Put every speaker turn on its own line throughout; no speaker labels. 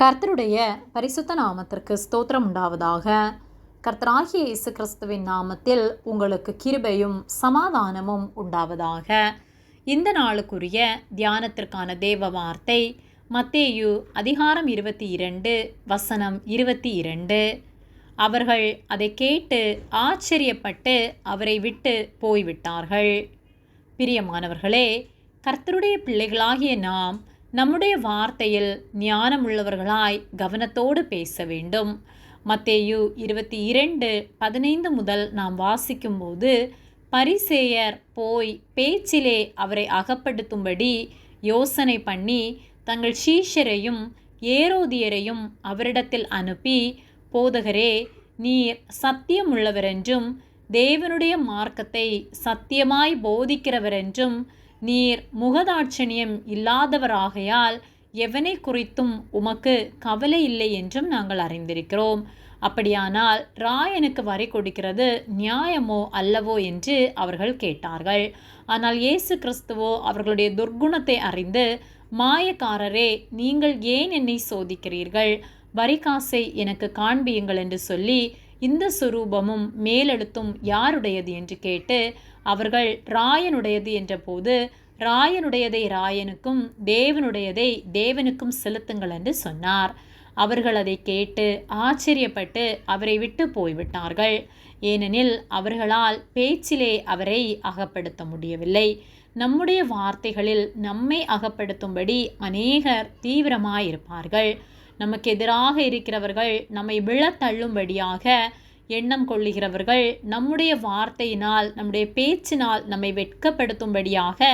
கர்த்தருடைய பரிசுத்த நாமத்திற்கு ஸ்தோத்திரம் உண்டாவதாக. கர்த்தராகிய இயேசு கிறிஸ்துவின் நாமத்தில் உங்களுக்கு கிருபையும் சமாதானமும் உண்டாவதாக. இந்த நாளுக்குரிய தியானத்திற்கான தேவ வார்த்தை மத்தேயு அதிகாரம் இருபத்தி இரண்டு வசனம் இருபத்தி இரண்டு. அவர்கள் அதை கேட்டு ஆச்சரியப்பட்டு அவரை விட்டு போய்விட்டார்கள். பிரியமானவர்களே கர்த்தருடைய பிள்ளைகளாகிய நாம் நம்முடைய வார்த்தையில் ஞானமுள்ளவர்களாய் கவனத்தோடு பேச வேண்டும். மத்தேயு இருபத்தி இரண்டு பதினைந்து முதல் நாம் வாசிக்கும்போது பரிசேயர் போய் பேச்சிலே அவரை அகப்படுத்தும்படி யோசனை பண்ணி தங்கள் சீஷரையும் ஏரோதியரையும் அவரிடத்தில் அனுப்பி போதகரே நீர் சத்தியமுள்ளவரென்றும் தேவனுடைய மார்க்கத்தை சத்தியமாய் போதிக்கிறவரென்றும் நீர் முகதாட்சணியம் இல்லாதவராகையால் எவனை குறித்தும் உமக்கு கவலை இல்லை என்றும் நாங்கள் அறிந்திருக்கிறோம். அப்படியானால் ராயனுக்கு வரி கொடுக்கிறது நியாயமோ அல்லவோ என்று அவர்கள் கேட்டார்கள். ஆனால் இயேசு கிறிஸ்துவோ அவர்களுடைய துர்க்குணத்தை அறிந்து மாயக்காரரே நீங்கள் ஏன் என்னை சோதிக்கிறீர்கள்? வரிகாசை எனக்கு காண்பியுங்கள் என்று சொல்லி இந்த சுரூபமும் மேலெழுத்தும் யாருடையது என்று கேட்டு அவர்கள் ராயனுடையது என்றபோது ராயனுடையதை ராயனுக்கும் தேவனுடையதை தேவனுக்கும் செலுத்துங்கள் என்று சொன்னார். அவர்கள் அதை கேட்டு ஆச்சரியப்பட்டு அவரை விட்டு போய்விட்டார்கள். ஏனெனில் அவர்களால் பேச்சிலே அவரை அகப்படுத்த முடியவில்லை. நம்முடைய வார்த்தைகளில் நம்மை அகப்படுத்தும்படி அநேகர் தீவிரமாயிருப்பார்கள். நமக்கு எதிராக இருக்கிறவர்கள் நம்மை விழத்தள்ளும்படியாக எண்ணம் கொள்ளுகிறவர்கள் நம்முடைய வார்த்தையினால் நம்முடைய பேச்சினால் நம்மை வெட்கப்படுத்தும்படியாக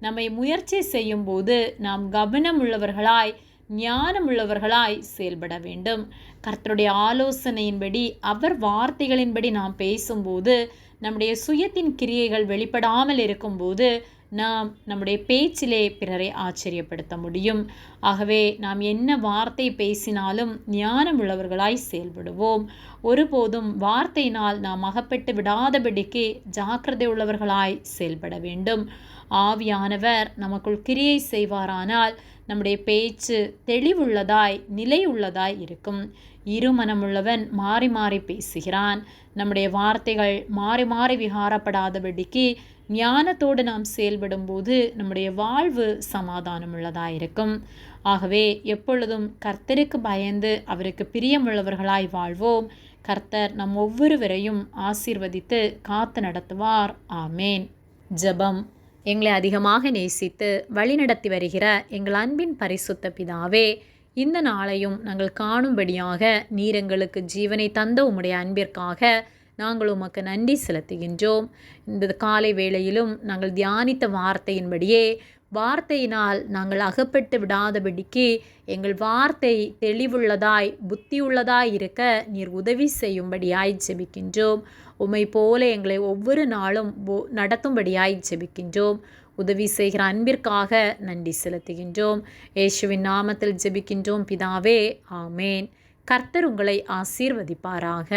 நம்மை முயற்சி செய்யும்போது நாம் கவனமுள்ளவர்களாய் ஞானமுள்ளவர்களாய் செயல்பட வேண்டும். கர்த்தருடைய ஆலோசனையின்படி அவர் வார்த்தைகளின்படி நாம் பேசும்போது நம்முடைய சுயத்தின் கிரியைகள் வெளிப்படாமல் இருக்கும்போது நாம் நம்முடைய பேச்சிலே பிறரை ஆச்சரியப்படுத்த முடியும். ஆகவே நாம் என்ன வார்த்தை பேசினாலும் ஞானம் உள்ளவர்களாய் செயல்படுவோம். ஒருபோதும் வார்த்தையினால் நாம் அகப்பட்டு விடாதபடிக்கு ஜாக்கிரதை உள்ளவர்களாய் செயல்பட வேண்டும். ஆவியானவர் நமக்குள் கிரியை செய்வாரானால் நம்முடைய பேச்சு தெளிவுள்ளதாய் நிலையுள்ளதாய் இருக்கும். இருமனமுள்ளவன் மாறி மாறி பேசுகிறான். நம்முடைய வார்த்தைகள் மாறி மாறி விகாரப்படாதபடிக்கு ஞானத்தோடு நாம் செயல்படும்போது நம்முடைய வாழ்வு சமாதானம் உள்ளதாக இருக்கும் ஆகவே எப்பொழுதும் கர்த்தருக்கு பயந்து அவருக்கு பிரியமுள்ளவர்களாய் வாழ்வோம். கர்த்தர் நம் ஒவ்வொருவரையும் ஆசீர்வதித்து காத்து நடத்துவார். ஆமேன். ஜபம். எங்களை அதிகமாக நேசித்து வழிநடத்தி வருகிற எங்கள் அன்பின் பரிசுத்த பிதாவே இந்த நாளையும் நாங்கள் காணும்படியாக நீர் எங்களுக்கு ஜீவனை தந்த உம்முடைய அன்பிற்காக நாங்கள் உமக்கு நன்றி செலுத்துகின்றோம். இந்த காலை வேளையிலும் நாங்கள் தியானித்த வார்த்தையின்படியே வார்த்தையினால் நாங்கள் அகப்பட்டு விடாதபடிக்கு எங்கள் வார்த்தை தெளிவுள்ளதாய் புத்தியுள்ளதாய் இருக்க நீர் உதவி செய்யும்படியாய் ஜெபிக்கின்றோம். உம்மை போல எங்களை ஒவ்வொரு நாளும் நடத்தும்படியாய் ஜெபிக்கின்றோம். உதவி செய்கிற அன்பிற்காக நன்றி செலுத்துகின்றோம். இயேசுவின் நாமத்தில் ஜெபிக்கின்றோம் பிதாவே ஆமேன். கர்த்தர் உங்களை ஆசீர்வதிப்பாராக.